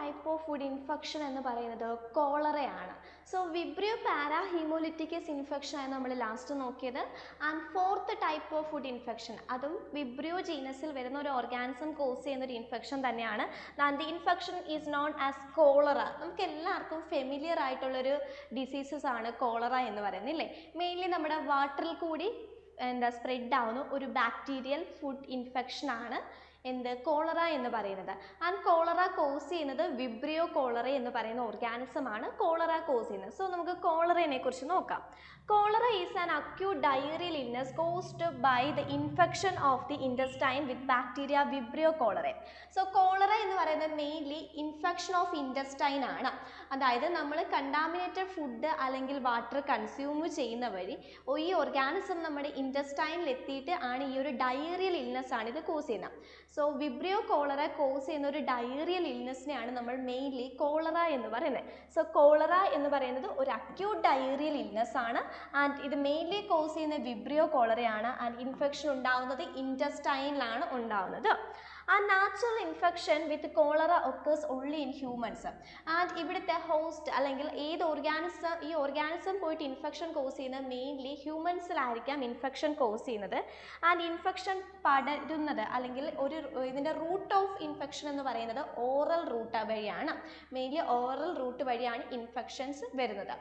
Type of food infection എന്ന് പറയുന്നത് കോളറയാണ് so Vibrio parahaemolyticus infection ആണ് നമ്മൾ ലാസ്റ്റ് നോക്കിയത്. And fourth type of food infection അതും വിബ്രിയോ ജീനസിൽ വരുന്ന ഒരു ഓർഗാനിസം കോസ് ചെയ്യുന്ന ഒരു ഇൻഫെക്ഷൻ തന്നെയാണ്. And the infection is known as cholera നമുക്ക് എല്ലാവർക്കും ഫെമിലിയർ ആയിട്ടുള്ളൊരു ഡിസീസസ് ആണ് കോളറ എന്ന് പറയുന്നത് ഇല്ലേ? മെയിൻലി നമ്മുടെ വാട്ടറിൽ കൂടി എന്താ സ്പ്രെഡ് ആവുന്ന ഒരു ബാക്ടീരിയൽ ഫുഡ് ഇൻഫെക്ഷൻ ആണ്. എന്ത്? കോളറ എന്ന് പറയുന്നത്. ആൻഡ് കോളറ കോസ് ചെയ്യുന്നത് വിബ്രിയോ കോളറ എന്ന് പറയുന്ന ഓർഗാനിസം ആണ് കോളറ കോസ് ചെയ്യുന്നത്. സോ നമുക്ക് കോളറയെ കുറിച്ച് നോക്കാം. Cholera is an acute diarrhoeal illness caused by the infection of the intestine with bacteria vibrio cholera so cholera എന്ന് പറയുന്നത് മെയിൻലി ഇൻഫെക്ഷൻ ഓഫ് ഇൻഡസ്റ്റൈൻ ആണ്. അതായത് നമ്മൾ കണ്ടാമിനേറ്റഡ് ഫുഡ് അല്ലെങ്കിൽ വാട്ടർ കൺസ്യൂം ചെയ്യുന്ന വഴി ഈ ഓർഗാനിസം നമ്മുടെ ഇൻഡസ്റ്റൈനിൽ എത്തിയിട്ട് ആണ് ഈ ഒരു ഡയറിയൽ ഇൽനെസ് ആണ് ഇത് കോസ് ചെയ്യുന്നത്. സോ വിബ്രിയോ കോളറ കോസ് ചെയ്യുന്ന ഒരു ഡയറിയൽ ഇൽനെസ്സിനെയാണ് നമ്മൾ മെയിൻലി കോളറ എന്ന് പറയുന്നത്. സോ കോളറ എന്ന് പറയുന്നത് ഒരു അക്യൂട്ട് ഡയറിയൽ ഇൽനെസ് ആണ്. ആൻഡ് ഇത് മെയിൻലി കോസ് ചെയ്യുന്ന വിബ്രിയോ കോളറയാണ് ആൻഡ് ഇൻഫെക്ഷൻ ഉണ്ടാവുന്നത് ഇന്റസ്റ്റൈനിലാണ് ഉണ്ടാവുന്നത്. ആ natural infection with cholera occurs only in humans and ഇവിടുത്തെ ഹോസ്റ്റ് അല്ലെങ്കിൽ ഏത് ഓർഗാനിസം ഈ ഓർഗാനിസം പോയിട്ട് ഇൻഫെക്ഷൻ കോസ് ചെയ്യുന്നത് മെയിൻലി ഹ്യൂമൻസിലായിരിക്കാം ഇൻഫെക്ഷൻ കോസ് ചെയ്യുന്നത്. ആൻഡ് ഇൻഫെക്ഷൻ പടരുന്നത് അല്ലെങ്കിൽ ഒരു ഇതിന്റെ റൂട്ട് ഓഫ് ഇൻഫെക്ഷൻ എന്ന് പറയുന്നത് ഓറൽ റൂട്ട് വഴിയാണ്. മെയിൻലി ഓറൽ റൂട്ട് വഴിയാണ് ഇൻഫെക്ഷൻസ് വരുന്നത്.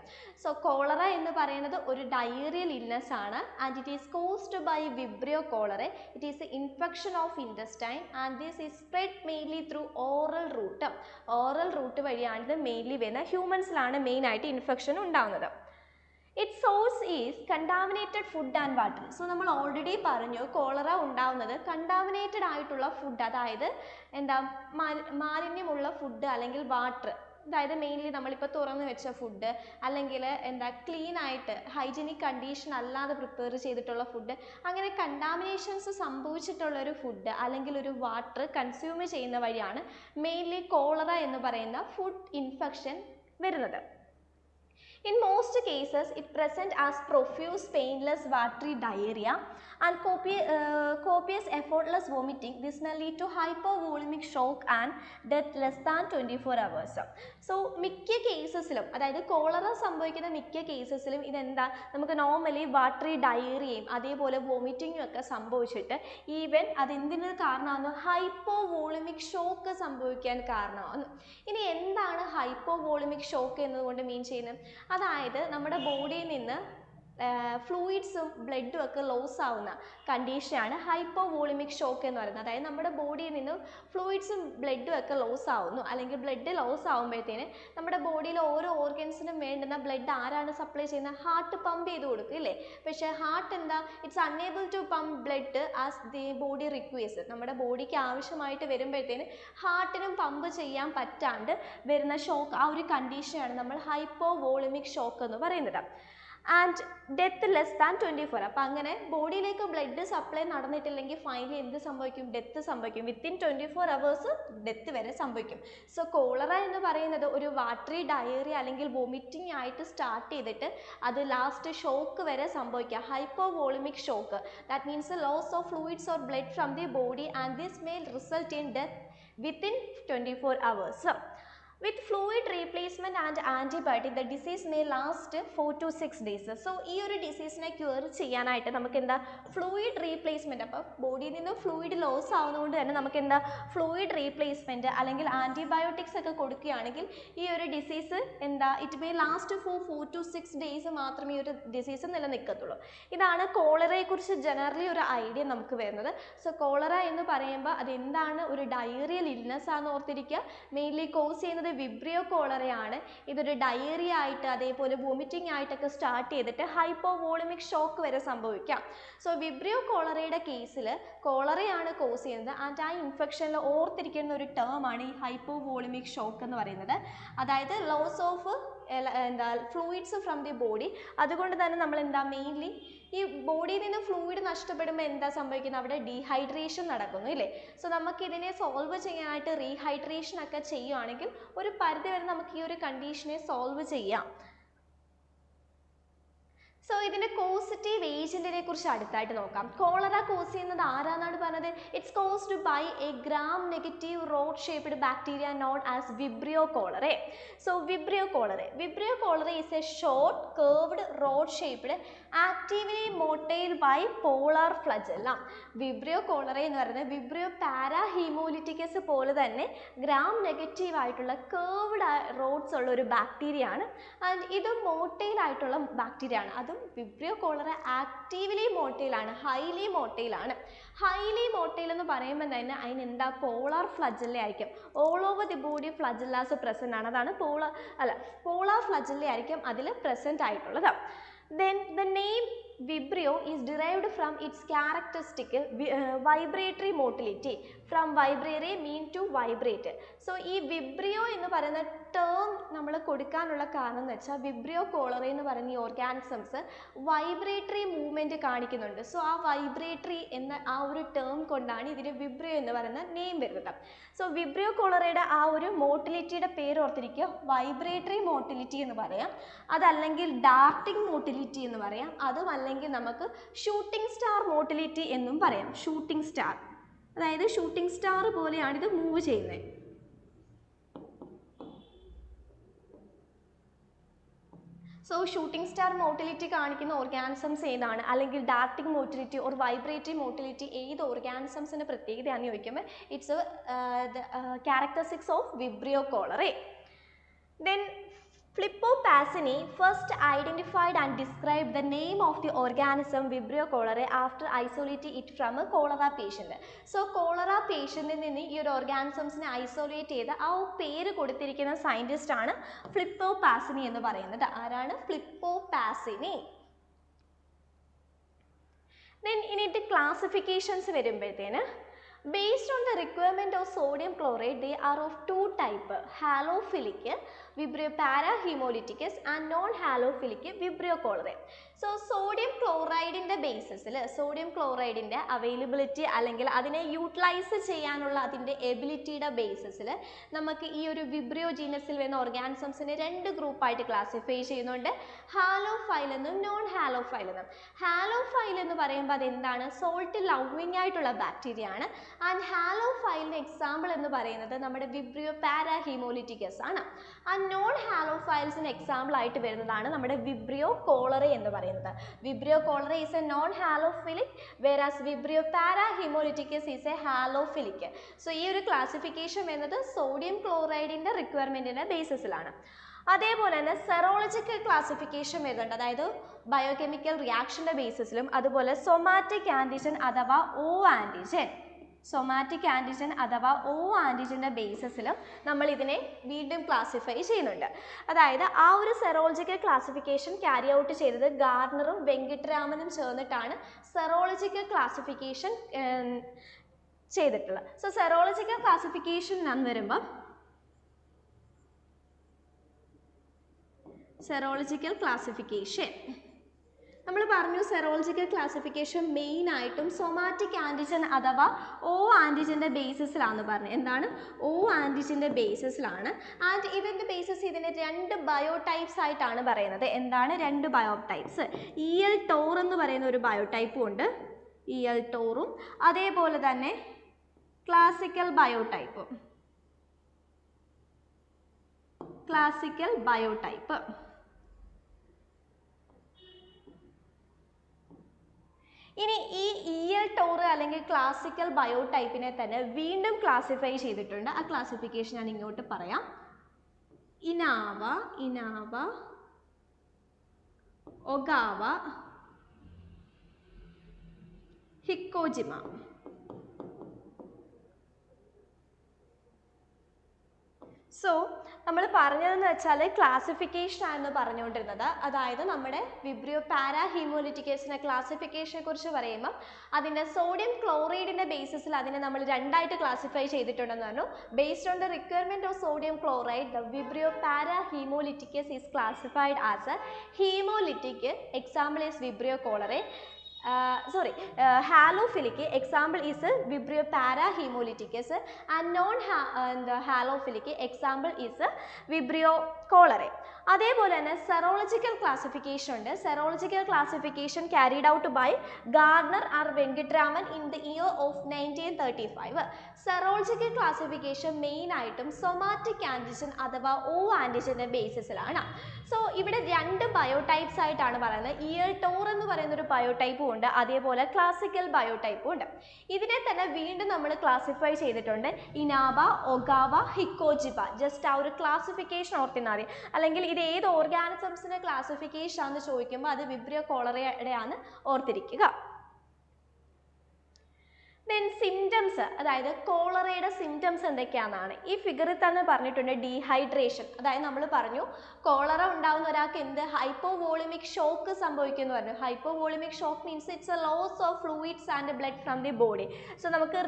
സോ കോളറ എന്ന് പറയുന്നത് ഒരു ഡയറിയൽ ഇൽനെസ് ആണ്. And it is caused by vibrio cholerae it is infection of intestine and this is spread mainly through oral route oral route വഴിയാണ് ഇത് mainly വരുന്ന ഹ്യൂമൻസിലാണ് മെയിനായിട്ട് ഇൻഫെക്ഷൻ ഉണ്ടാകുന്നത് it source is contaminated food and water so നമ്മൾ already പറഞ്ഞു cholera ഉണ്ടാവുന്നത് contaminated ആയിട്ടുള്ള ഫുഡ് അതായത് എന്താ മാലിന്യമുള്ള ഫുഡ് അല്ലെങ്കിൽ വാട്ടർ അതായത് മെയിൻലി നമ്മളിപ്പോൾ തുറന്ന് വെച്ച ഫുഡ് അല്ലെങ്കിൽ എന്താ ക്ലീൻ ആയിട്ട് ഹൈജീനിക് കണ്ടീഷൻ അല്ലാതെ പ്രിപ്പയർ ചെയ്തിട്ടുള്ള ഫുഡ് അങ്ങനെ കണ്ടാമിനേഷൻസ് സംഭവിച്ചിട്ടുള്ള ഒരു ഫുഡ് അല്ലെങ്കിൽ ഒരു വാട്ടർ കൺസ്യൂം ചെയ്യുന്ന വഴിയാണ് മെയിൻലി കോളറ എന്ന് പറയുന്ന ഫുഡ് ഇൻഫെക്ഷൻ വരുന്നത്. In most cases, it present as profuse, painless, watery diarrhea and copi- uh, copious, effortless vomiting. This may lead to shock shock and death less than 24 hours. So മിക്ക കേസസിലും അതായത് cholera സംഭവിക്കുന്ന മിക്ക കേസസിലും ഇതെന്താ നമുക്ക് normally watery ഡയറിയയും അതേപോലെ വോമിറ്റിങ്ങും ഒക്കെ സംഭവിച്ചിട്ട് even അതെന്തിനൊരു കാരണമാകുന്നു ഹൈപ്പോ വോളിമിക് ഷോക്ക് സംഭവിക്കാൻ കാരണമാകുന്നു ഇനി എന്താണ് ഹൈപ്പോ വോളിമിക് ഷോക്ക് എന്നതുകൊണ്ട് മീൻ ചെയ്യുന്നത് അതായത് നമ്മുടെ ബോഡിയിൽ നിന്ന് ഫ്ലൂയിഡ്സും ബ്ലഡും ഒക്കെ ലോസ് ആവുന്ന കണ്ടീഷനാണ് ഹൈപ്പോ വോളിമിക് ഷോക്ക് എന്ന് പറയുന്നത്. അതായത് നമ്മുടെ ബോഡിയിൽ നിന്നും ഫ്ലൂയിഡ്സും ബ്ലഡും ഒക്കെ ലോസ് ആവുന്നു. അല്ലെങ്കിൽ ബ്ലഡ് ലോസ് ആകുമ്പോഴത്തേന് നമ്മുടെ ബോഡിയിലെ ഓരോ ഓർഗൻസിനും വേണ്ടുന്ന ബ്ലഡ് ആരാണ് സപ്ലൈ ചെയ്യുന്നത്? ഹാർട്ട് പമ്പ് ചെയ്ത് കൊടുക്കും ഇല്ലേ? പക്ഷേ ഹാർട്ട് എന്താ? It's unable to pump blood as the body request നമ്മുടെ ബോഡിക്ക് ആവശ്യമായിട്ട് വരുമ്പോഴത്തേന് ഹാർട്ടിനും പമ്പ് ചെയ്യാൻ പറ്റാണ്ട് വരുന്ന ഷോക്ക് ആ ഒരു കണ്ടീഷനാണ് നമ്മൾ ഹൈപ്പോ വോളിമിക് ഷോക്ക് എന്ന് പറയുന്നത്. And death less than twenty four അപ്പോൾ അങ്ങനെ ബോഡിയിലേക്ക് ബ്ലഡ് സപ്ലൈ നടന്നിട്ടില്ലെങ്കിൽ ഫൈനലി എന്ത് സംഭവിക്കും? ഡെത്ത് സംഭവിക്കും. Within twenty four hours death വരെ സംഭവിക്കും. സോ കോളറ എന്ന് പറയുന്നത് ഒരു വാട്ടറി ഡയറി അല്ലെങ്കിൽ വോമിറ്റിംഗ് ആയിട്ട് സ്റ്റാർട്ട് ചെയ്തിട്ട് അത് ലാസ്റ്റ് ഷോക്ക് വരെ സംഭവിക്കുക. Hypovolaemic shock that means loss of fluids or blood from the body and this may result in death within twenty four hours with fluid replacement and antibiotic the disease may last four to six days so ഈ ഒരു ഡിസീസിനെ cure ചെയ്യാനായിട്ട് നമുക്ക് എന്താ fluid replacement അപ്പോൾ ബോഡിയിൽ നിന്ന് fluid loss ആവുന്നതുകൊണ്ട് തന്നെ നമുക്ക് എന്താ ഫ്ലൂയിഡ് റീപ്ലേസ്മെന്റ് അല്ലെങ്കിൽ ആന്റിബയോട്ടിക്സ് ഒക്കെ കൊടുക്കുകയാണെങ്കിൽ ഈ ഒരു ഡിസീസ് എന്താ it may last for four to six days മാത്രമേ ഈ ഒരു ഡിസീസ് നിലനിൽക്കത്തുള്ളൂ. ഇതാണ് കോളറയെക്കുറിച്ച് ജനറലി ഒരു ഐഡിയ നമുക്ക് വരുന്നത്. സോ കോളറ എന്ന് പറയുമ്പോൾ അതെന്താണ്? ഒരു ഡയറിയൽ ഇൽനെസ് ആണെന്ന് ഓർത്തിരിക്കുക. മെയിൻലി കോസ് ചെയ്യുന്നത് വിബ്രിയോ കോളറയാണ് ഇതൊരു ഡയറി ആയിട്ട് അതേപോലെ വോമിറ്റിംഗ് ആയിട്ടൊക്കെ സ്റ്റാർട്ട് ചെയ്തിട്ട് ഹൈപ്പോ വോളിമിക് ഷോക്ക് വരെ സംഭവിക്കാം. സോ വിബ്രിയോ കോളറയുടെ കേസിൽ കോളറയാണ് കോസ് ചെയ്യുന്നത്. ആൻഡ് ആ ഇൻഫെക്ഷനിൽ ഓർത്തിരിക്കുന്ന ഒരു ടേം ആണ് ഈ ഹൈപ്പോ വോളിമിക് ഷോക്ക് എന്ന് പറയുന്നത്. അതായത് ലോസ് ഓഫ് എന്താ ഫ്ലൂയിഡ്സ് ഫ്രം ദി ബോഡി അതുകൊണ്ട് തന്നെ നമ്മൾ എന്താ മെയിൻലി ഈ ബോഡിയിൽ നിന്ന് ഫ്ലൂയിഡ് നഷ്ടപ്പെടുമ്പോൾ എന്താ സംഭവിക്കുന്നത്? അവിടെ ഡീഹൈഡ്രേഷൻ നടക്കുന്നു ഇല്ലേ? സോ നമുക്ക് ഇതിനെ സോൾവ് ചെയ്യാനായിട്ട് റീഹൈഡ്രേഷൻ ഒക്കെ ചെയ്യുവാണെങ്കിൽ ഒരു പരിധി വരെ നമുക്ക് ഈ ഒരു കണ്ടീഷനെ സോൾവ് ചെയ്യാം. സോ ഇതിന്റെ കോസിറ്റീവ് ഏജന്റിനെ കുറിച്ച് അടുത്തായിട്ട് നോക്കാം. കോളറ കോസ് ചെയ്യുന്നത് ആരാന്നാണ് പറഞ്ഞത്? It's caused by a gram negative rod shaped bacteria known as vibrio cholerae so vibrio cholerae vibrio cholerae is a short curved rod shaped actively motile by polar flagellum vibrio cholerae എന്ന് പറയുന്നത് vibrio parahaemolyticus പോലെ തന്നെ gram negative ആയിട്ടുള്ള curved rods ഉള്ള ഒരു bacteria ആണ്. And ഇത് motile ആയിട്ടുള്ള ബാക്ടീരിയ ആണ്. അതും വിബ്രിയോ കോളറ ആക്റ്റീവ്ലി മോട്ടൈൽ ആണ് ഹൈലി മോട്ടൈൽ ആണ് ഹൈലി മോട്ടൈൽ എന്ന് പറയുമ്പോൾ തന്നെ അതിനെന്താ പോളാർ ഫ്ലജല്ല ആയിരിക്കും. All over the body flagellas present ആണ്. അതാണ് പോളാർ അല്ല പോളാർ ഫ്ലജല്ല ആയിരിക്കും അതിൽ പ്രസന്റ് ആയിട്ടുള്ളത്. Then the name vibrio is derived from its characteristic vibratory motility from vibrare mean to vibrate so ഈ വിബ്രിയോ എന്ന് പറയുന്ന ടേം നമ്മൾ കൊടുക്കാനുള്ള കാരണം എന്ന് വെച്ചാൽ വിബ്രിയോ കോളറി എന്ന് പറയുന്ന ഈ ഓർഗാനിസംസ് വൈബ്രേറ്ററി മൂവ്മെന്റ് കാണിക്കുന്നുണ്ട്. സോ ആ വൈബ്രേറ്ററി എന്ന ആ ഒരു ടേം കൊണ്ടാണ് ഇതിന് വിബ്രിയോ എന്ന് പറയുന്ന നെയിം വരുന്നത്. സോ വിബ്രിയോ കോളറയുടെ ആ ഒരു മോട്ടിലിറ്റിയുടെ പേര് ഓർത്തിരിക്കുക. വൈബ്രേറ്ററി മോട്ടിലിറ്റി എന്ന് പറയാം. അതല്ലെങ്കിൽ ഡാർട്ടിംഗ് മോട്ടിലിറ്റി എന്ന് പറയാം. അതും അല്ലെങ്കിൽ നമുക്ക് ഷൂട്ടിംഗ് സ്റ്റാർ മോട്ടിലിറ്റി എന്നും പറയാം. ഷൂട്ടിംഗ് സ്റ്റാർ അതായത് ഷൂട്ടിംഗ് സ്റ്റാർ പോലെയാണ് ഇത് മൂവ് ചെയ്യുന്നത് സോ ഷൂട്ടിംഗ് സ്റ്റാർ മോട്ടിലിറ്റി കാണിക്കുന്ന ഓർഗാനിസംസ് ഏതാണ്? അല്ലെങ്കിൽ darting motility or vibratory motility ഏത് ഓർഗാനിസംസിന്റെ പ്രത്യേകതയാണെന്ന് ചോദിക്കുമ്പോൾ it's characteristics of vibrio cholerae then Filippo Pacini first identified and describe the name of the organism vibrio cholerae after isolate it from a cholera patient so cholera പേഷ്യന്റിൽ നിന്ന് ഈ ഒരു ഓർഗാനിസംസിനെ isolate ചെയ്ത് ആ പേര് കൊടുത്തിരിക്കുന്ന സയന്റിസ്റ്റാണ് ഫ്ലിപ്പോ പാസിനി എന്ന് പറയുന്നത്. ആരാണ്? ഫ്ലിപ്പോ പാസിനി ദെൻ ഇനി ക്ലാസിഫിക്കേഷൻസ് വരുമ്പോഴത്തേന് based on the requirement of sodium chloride they are of two type halophilic vibrio parahemolyticus and non halophilic vibrio cholerae sodium sodium ക്ലോറൈഡിന്റെ ബേസിസിൽ സോഡിയം ക്ലോറൈഡിന്റെ അവൈലബിലിറ്റി അല്ലെങ്കിൽ അതിനെ യൂട്ടിലൈസ് ചെയ്യാനുള്ള അതിന്റെ എബിലിറ്റിയുടെ ബേസിസിൽ നമുക്ക് ഈ ഒരു വിബ്രിയോ ജീനസിൽ വരുന്ന ഓർഗാനിസംസിനെ രണ്ട് ഗ്രൂപ്പായിട്ട് ക്ലാസിഫൈ ചെയ്യുന്നുണ്ട്. ഹാലോഫൈൽ എന്നും നോൺ ഹാലോ ഹാലോഫൈൽ എന്നും. ഹാലോഫൈൽ എന്ന് പറയുമ്പോൾ അതെന്താണ്? സോൾട്ട് ലവിങ് ആയിട്ടുള്ള ബാക്ടീരിയ ആണ്. ആൻഡ് ഹാലോ ഫൈലിന്റെ എക്സാമ്പിൾ എന്ന് പറയുന്നത് നമ്മുടെ വിബ്രിയോ പാരാ ഹീമോലിറ്റിക്കസ് ആണ്. ആ നോൺ ഹാലോ ഫൈൽസിന് എക്സാമ്പിൾ ആയിട്ട് വരുന്നതാണ് നമ്മുടെ വിബ്രിയോ കോളറ എന്ന് പറയുന്നത്. Vibrio cholera is a halophilic whereas vibrio parahaemolyticus is a halophilic so ഈ ഒരു ക്ലാസിഫിക്കേഷൻ വരുന്നത് സോഡിയം ക്ലോറൈഡിന്റെ റിക്വയർമെന്റിന്റെ ബേസിസിലാണ് അതേപോലെ തന്നെ സെറോളജിക്കൽ ക്ലാസിഫിക്കേഷൻ വരുന്നുണ്ട്. അതായത് ബയോകെമിക്കൽ റിയാക്ഷന്റെ ബേസിസിലും അതുപോലെ സൊമാറ്റിക് ആന്റിജൻ അഥവാ ഒ ആന്റിജൻ സൊമാറ്റിക് ആന്റിജൻ അഥവാ ഓ ആന്റിജന്റെ ബേസിസിലും നമ്മൾ ഇതിനെ വീണ്ടും ക്ലാസിഫൈ ചെയ്യുന്നുണ്ട്. അതായത് ആ ഒരു സെറോളജിക്കൽ ക്ലാസിഫിക്കേഷൻ ക്യാരി ഔട്ട് ചെയ്തത് ഗാർണറും വെങ്കിട്ടരാമനും ചേർന്നിട്ടാണ് സെറോളജിക്കൽ ക്ലാസിഫിക്കേഷൻ ചെയ്തിട്ടുള്ളത്. സോ സെറോളജിക്കൽ ക്ലാസിഫിക്കേഷൻ എന്ന് വരുമ്പം സെറോളജിക്കൽ ക്ലാസിഫിക്കേഷൻ നമ്മൾ പറഞ്ഞു സെറോളജിക്കൽ ക്ലാസിഫിക്കേഷൻ മെയിൻ ആയിട്ടും സൊമാറ്റിക് ആന്റിജൻ അഥവാ ഓ ആന്റിജന്റെ ബേസിസിലാണെന്ന് പറഞ്ഞു. എന്താണ്? ഓ ആന്റിജന്റെ ബേസിസിലാണ് ആൻഡ് ഇതിന്റെ ബേസിസ് ഇതിനെ രണ്ട് ബയോ ടൈപ്സ് ആയിട്ടാണ് പറയുന്നത്. എന്താണ്? രണ്ട് biotypes E El Tor എന്ന് പറയുന്ന ഒരു ബയോ ടൈപ്പും ഉണ്ട് ഇ എൽ ടോറും അതേപോലെ തന്നെ ക്ലാസിക്കൽ ബയോ ടൈപ്പും ക്ലാസിക്കൽ ബയോ ടൈപ്പ് ഇനി ഈ ഇ എൽ ടോറ് അല്ലെങ്കിൽ ക്ലാസിക്കൽ ബയോടൈപ്പിനെ തന്നെ വീണ്ടും ക്ലാസിഫൈ ചെയ്തിട്ടുണ്ട്. ആ ക്ലാസിഫിക്കേഷൻ ഞാൻ ഇങ്ങോട്ട് പറയാം. ഇനാവ ഇനാവ ഒഗാവ ഹിക്കോജിമ. സോ നമ്മൾ പറഞ്ഞതെന്ന് വെച്ചാൽ ക്ലാസിഫിക്കേഷൻ ആയിരുന്നു പറഞ്ഞുകൊണ്ടിരുന്നത്. അതായത് നമ്മുടെ വിബ്രിയോ പാരാ ഹീമോലിറ്റിക്കേസിന്റെ ക്ലാസിഫിക്കേഷനെ കുറിച്ച് പറയുമ്പോൾ അതിന്റെ സോഡിയം ക്ലോറൈഡിന്റെ ബേസിസിൽ അതിനെ നമ്മൾ രണ്ടായിട്ട് ക്ലാസിഫൈ ചെയ്തിട്ടുണ്ടെന്ന് പറഞ്ഞു. Based on the requirement of sodium chloride the vibrio parahaemolyticus is classified as a haemolytic example is vibrio cholerae Uh, sorry, uh, halophilic example is Vibrio parahemolyticus and non-halophilic example is Vibrio cholerae അതേപോലെ തന്നെ serological classification ഉണ്ട്. Serological classification carried out by Garner R Venkataraman in the year of nineteen thirty five serological classification main ആയിട്ടും somatic antigen അഥവാ O ആന്റിജന്റെ ബേസിസിലാണ് so ഇവിടെ രണ്ട് ബയോടൈപ്സ് ആയിട്ടാണ് പറയുന്നത്. Year Tor എന്ന് പറയുന്ന ഒരു ബയോടൈപ്പും ഉണ്ട്. അതേപോലെ ക്ലാസിക്കൽ ബയോടൈപ്പും ഉണ്ട്. ഇതിനെ തന്നെ വീണ്ടും നമ്മൾ ക്ലാസിഫൈ ചെയ്തിട്ടുണ്ട്. ഇനാബ ഒഗാവ ഹിക്കോജിബ. ജസ്റ്റ് ആ ഒരു ക്ലാസിഫിക്കേഷൻ ഓർത്തിന്നാൽ മതി അല്ലെങ്കിൽ ഇത് ഏത് ഓർഗാനിസംസിന്റെ ക്ലാസിഫിക്കേഷൻ ആണെന്ന് ചോദിക്കുമ്പോൾ അത് വിബ്രിയോ കോളറയുടെയാണ് ഓർത്തിരിക്കുക. ദെൻ സിംറ്റംസ് അതായത് കോളറയുടെ സിംറ്റംസ് എന്തൊക്കെയാണെന്നാണ്. ഈ ഫിഗറിൽ തന്നെ പറഞ്ഞിട്ടുണ്ട് ഡീഹൈഡ്രേഷൻ അതായത് നമ്മൾ പറഞ്ഞു കോളറ ഉണ്ടാകുന്ന ഒരാൾക്ക് എന്ത്? ഹൈപ്പോവോളിമിക് ഷോക്ക് സംഭവിക്കുമെന്ന് പറഞ്ഞു. Hypovolemic shock means it's a loss of fluids and blood from the body so നമുക്ക്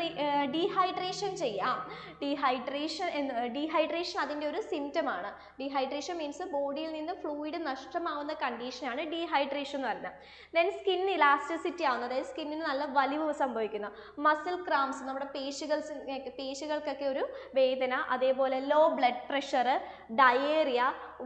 ഡീഹൈഡ്രേഷൻ ചെയ്യാം. ഡീഹൈഡ്രേഷൻ എന്ന് ഡീഹൈഡ്രേഷൻ അതിന്റെ ഒരു സിംറ്റമാണ് ഡീഹൈഡ്രേഷൻ മീൻസ് ബോഡിയിൽ നിന്ന് ഫ്ലൂയിഡ് നഷ്ടമാവുന്ന കണ്ടീഷനാണ് ഡീഹൈഡ്രേഷൻ എന്ന് പറയുന്നത് ദെൻ സ്കിൻ ഇലാസ്റ്റിസിറ്റി ആവുന്നത് അതായത് സ്കിന്നിന് നല്ല വലിവ് സംഭവിക്കുന്നു. മസിൽ ക്രാംസ് നമ്മുടെ പേശികൾ പേശികൾക്കൊക്കെ ഒരു വേദന അതേപോലെ low blood pressure diarrhoea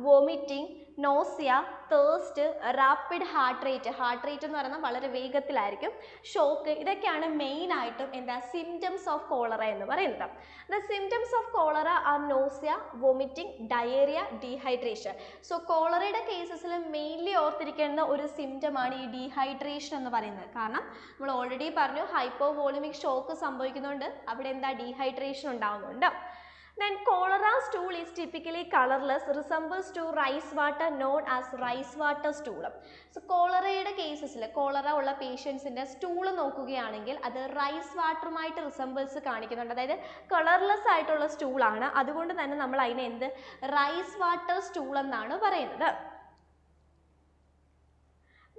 vomiting nausea thirst rapid heart rate heart rate എന്ന് പറയുന്നത് വളരെ വേഗത്തിലായിരിക്കും. ഷോക്ക് ഇതൊക്കെയാണ് മെയിൻ ആയിട്ടും എന്താ സിംറ്റംസ് ഓഫ് കോളറ എന്ന് പറയുന്നത്. The symptoms of cholera are nausea vomiting diarrhoea dehydration so കോളറയുടെ കേസസിൽ മെയിൻലി ഓർത്തിരിക്കേണ്ട ഒരു സിംറ്റമാണ് ഈ ഡീഹൈഡ്രേഷൻ എന്ന് പറയുന്നത്. കാരണം നമ്മൾ ഓൾറെഡി പറഞ്ഞു ഹൈപ്പോ വോളിമിക് ഷോക്ക് സംഭവിക്കുന്നുണ്ട്. അവിടെ എന്താ ഡീഹൈഡ്രേഷൻ ഉണ്ടാവുന്നുണ്ട്. Then cholera stool is typically colorless, resembles to rice water known as rice water stool. So കോളറയുടെ കേസസിൽ കോളറ ഉള്ള പേഷ്യൻസിന്റെ സ്റ്റൂൾ നോക്കുകയാണെങ്കിൽ അത് റൈസ് വാട്ടറുമായിട്ട് റിസംബിൾസ് കാണിക്കുന്നുണ്ട്. അതായത് കളർലെസ് ആയിട്ടുള്ള സ്റ്റൂളാണ് അതുകൊണ്ട് തന്നെ നമ്മൾ അതിനെ എന്ത്? റൈസ് വാട്ടർ സ്റ്റൂൾ എന്നാണ് പറയുന്നത്.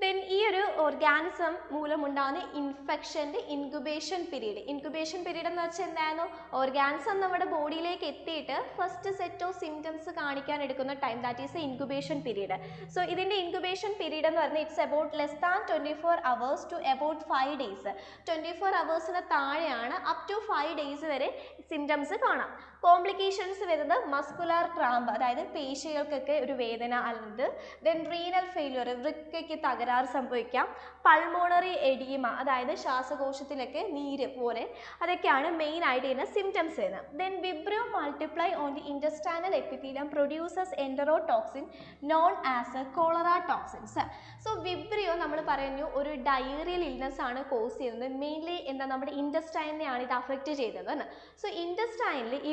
ദെൻ ഈ ഒരു ഓർഗാനിസം മൂലമുണ്ടാകുന്ന ഇൻഫെക്ഷന്റെ ഇൻക്യുബേഷൻ പീരീഡ് ഇൻക്യുബേഷൻ പീരീഡ് എന്ന് വെച്ചാൽ എന്തായിരുന്നു? ഓർഗാനിസം നമ്മുടെ ബോഡിയിലേക്ക് എത്തിയിട്ട് ഫസ്റ്റ് സെറ്റ് ഓഫ് സിംറ്റംസ് കാണിക്കാൻ എടുക്കുന്ന time that is a incubation period so ഇതിന്റെ ഇൻക്യുബേഷൻ പീരീഡ് എന്ന് പറഞ്ഞാൽ it's about less than twenty four hours to about five days twenty four അവേഴ്സിന് താഴെയാണ് അപ് ടു ഫൈവ് ഡേയ്സ് വരെ സിംറ്റംസ് കാണാം. Complications വരുന്നത് muscular cramp അതായത് പേശികൾക്കൊക്കെ ഒരു വേദന അല്ലെങ്കിൽ ദെൻ റീനൽ ഫെയിലിയർ വൃക്കയ്ക്ക് തകരാറ് സംഭവിക്കാം. പൾമോണറി എഡീമ അതായത് ശ്വാസകോശത്തിലൊക്കെ നീര് പോലെ അതൊക്കെയാണ് മെയിൻ ആയിട്ട് ഇതിന് സിംറ്റംസ് വരുന്നത്. Then Vibrio multiply on the intestinal epithelium produces enterotoxin known as cholera toxins so Vibrio നമ്മൾ പറയുന്നു ഒരു ഡയറിയൽ ഇൽനെസ് ആണ് കോസ് ചെയ്യുന്നത്. മെയിൻലി എന്താ നമ്മുടെ ഇൻഡസ്റ്റൈനെയാണ് ഇത് അഫക്റ്റ് ചെയ്തത്. സോ ഇൻഡസ്റ്റൈനിൽ ഈ